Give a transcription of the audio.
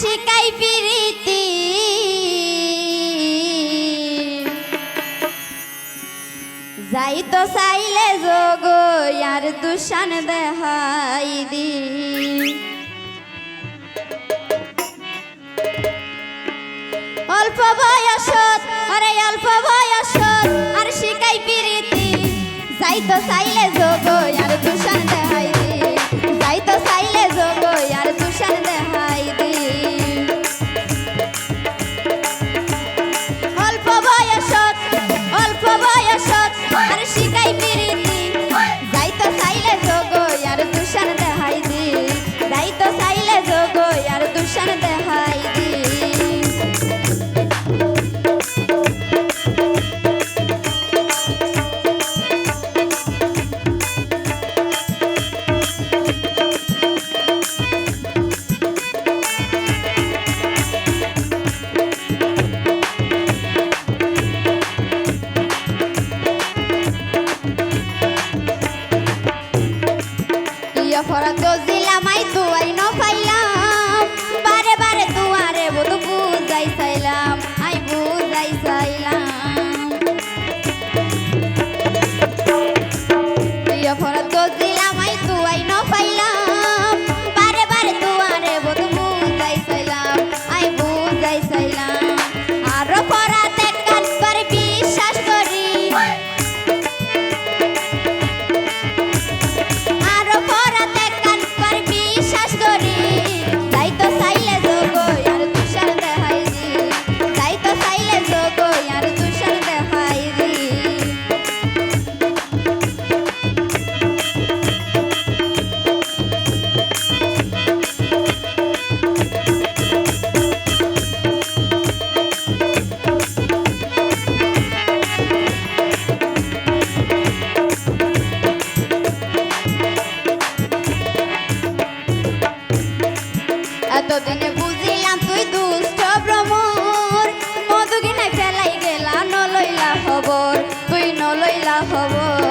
শিকাই প্রীতি। যাই তো চাইলে যোগ আর দূষণ দেহাই দি। অল্প বয়সত, আরে অল্প বয়সত, আর শিকাই প্রীতি। যাই তো চাইলে যোগ প্রিয় ফরাত জিলামাই তুয়াই ন পাইয়া যাব